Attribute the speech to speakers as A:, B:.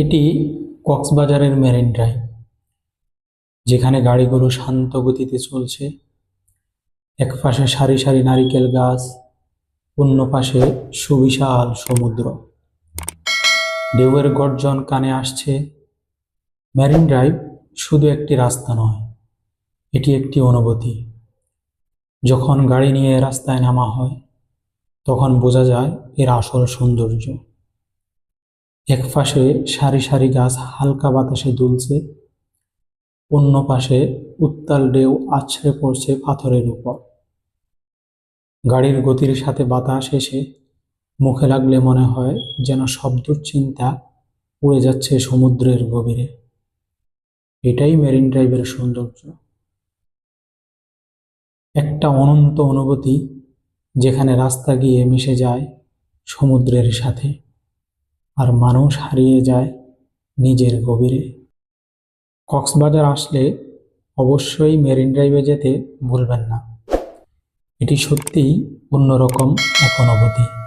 A: এটি কক্সবাজারের marine drive, যেখানে গাড়িগুলো শান্ত গতিতে চলছে। এক পাশে সারি সারি নারিকেল গাছ, অন্য পাশে সুবিশাল সমুদ্র। ঢেউয়ের গর্জন কানে আসছে। মেরিন ড্রাইভ শুধু একটি রাস্তা নয়, এটি একটি অনুভূতি। যখন গাড়ি নিয়ে রাস্তায় নামা হয়, তখন বোঝা যায় এর আসল সৌন্দর্য। এক পাশে সারি সারি গাছ হালকা বাতাসে দুলছে, অন্য পাশে উত্তাল ঢেউ আছড়ে পড়ছে পাথরের উপর। গাড়ির গতির সাথে বাতাস এসে মুখে লাগলে মনে হয় যেন শব্দর চিন্তা উড়ে যাচ্ছে সমুদ্রের গভীরে। এটাই মেরিন ড্রাইভের সৌন্দর্য। একটা অনন্ত অনুভূতি যেখানে রাস্তা গিয়ে মিশে যায় সমুদ্রের সাথে। আর মানুষ হারিয়ে যায় নিজের গভীরে। কক্সবাজার আসলে অবশ্যই মেরিন ড্রাইভে যেতে ভুলবেন না। এটি সত্যিই অন্যরকম এক অনুভূতি।